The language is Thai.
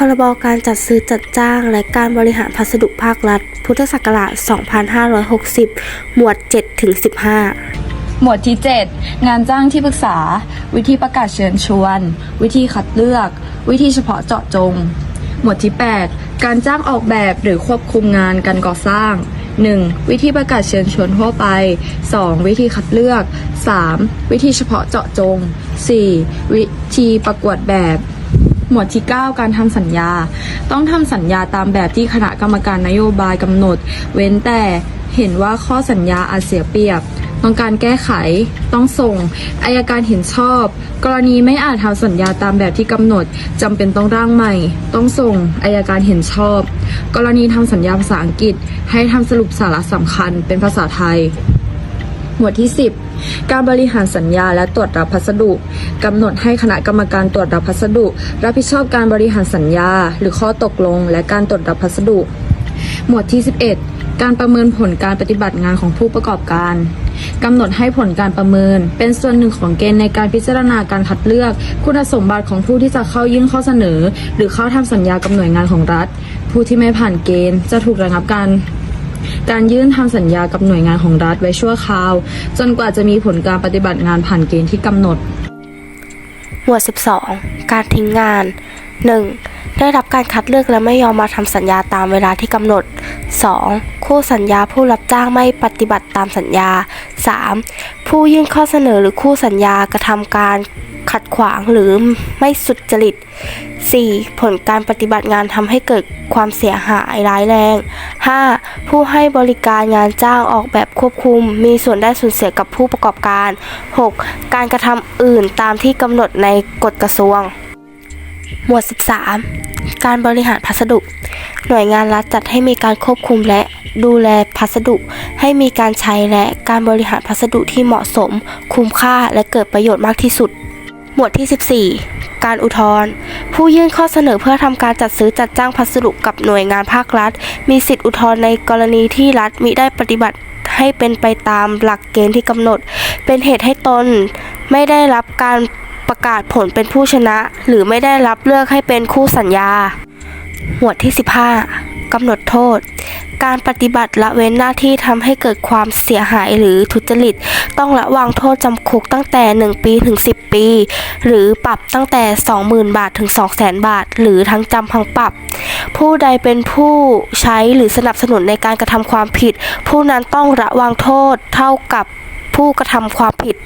พรบการจัดซื้อจัดจ้างและการบริหารพัสดุภาครัฐ พุทธศักราช 2560 หมวด7ถึง15หมวดที่ 7 งานจ้างที่ปรึกษา วิธีประกาศเชิญชวน วิธีคัดเลือก วิธีเฉพาะเจาะจง หมวดที่ 8 การจ้างออกแบบหรือควบคุมงานการก่อสร้าง 1. วิธีประกาศเชิญชวนทั่วไป 2. วิธีคัดเลือก 3. วิธีเฉพาะเจาะจง 4. วิธีประกวดแบบ หมวดที่ 9 การทำสัญญา ต้องทำสัญญาตามแบบที่คณะกรรมการนโยบายกำหนด เว้นแต่เห็นว่าข้อสัญญาอาจเสียเปรียบ ต้องการแก้ไข ต้องส่ง อายการเห็นชอบ กรณีไม่อาจทำสัญญาตามแบบที่กำหนดจำเป็นต้องร่างใหม่ ต้องส่ง อายการเห็นชอบ กรณีทำสัญญาภาษาอังกฤษ ให้ทำสรุปสาระสำคัญเป็นภาษาไทย หมวดที่ 10 การบริหารสัญญาและตรวจรับพัสดุกำหนดให้คณะกรรมการตรวจรับพัสดุ รับผิดชอบการบริหารสัญญา หรือข้อตกลง และการตรวจรับพัสดุ หมวดที่ 11 การประเมินผลการปฏิบัติงานของผู้ประกอบการกำหนดให้ผลการประเมิน เป็นส่วนหนึ่งของเกณฑ์ในการพิจารณาการคัดเลือก คุณสมบัติของผู้ที่จะเข้ายื่นข้อเสนอ หรือเข้าทำสัญญากับหน่วยงานของรัฐ ผู้ที่ไม่ผ่านเกณฑ์จะถูกระงับการ การยื่นทำสัญญากับหน่วยงานของรัฐไว้ชั่วคราว จนกว่าจะมีผลการปฏิบัติงานผ่านเกณฑ์ที่กำหนด หมวด 12 การทิ้งงาน 1. ได้รับการคัดเลือกและไม่ยอมมาทำสัญญาตามเวลาที่กำหนด 2. คู่สัญญาผู้รับจ้างไม่ปฏิบัติตามสัญญา 3. ผู้ยื่นข้อเสนอหรือคู่สัญญากระทำการ ขัดขวางหรือไม่สุจริต 4. ผลการปฏิบัติงานทำให้เกิดความเสียหายร้ายแรง 5. ผู้ให้บริการงานจ้างออกแบบควบคุม มีส่วนได้ส่วนเสียกับผู้ประกอบการ 6. การกระทำอื่นตามที่กำหนดในกฎกระทรวง หมวด 13 การบริหารพัสดุ หน่วยงานรัฐจัดให้มีการควบคุมและดูแลพัสดุ ให้มีการใช้และการบริหารพัสดุที่เหมาะสม คุ้มค่าและเกิดประโยชน์มากที่สุด หมวดที่ 14 การอุทธรณ์ผู้ยื่นข้อเสนอเพื่อทำการจัดซื้อจัดจ้างพัสดุกับหน่วยงานภาครัฐ มีสิทธิอุทธรณ์ในกรณีที่รัฐมิได้ปฏิบัติให้เป็นไปตามหลักเกณฑ์ที่กำหนด เป็นเหตุให้ตนไม่ได้รับการประกาศผลเป็นผู้ชนะ หรือไม่ได้รับเลือกให้เป็นคู่สัญญา หมวดที่ 15กำหนดโทษ การปฏิบัติละเว้นหน้าที่ทำให้เกิดความเสียหายหรือทุจริต ต้องระวางโทษจำคุกตั้งแต่ 1 ปีถึง 10 ปี หรือปรับตั้งแต่ 20,000 บาทถึง 200,000 บาท หรือทั้งจำทั้งปรับ ผู้ใดเป็นผู้ใช้หรือสนับสนุนในการกระทำความผิด ผู้นั้นต้องระวางโทษเท่ากับผู้กระทำความผิด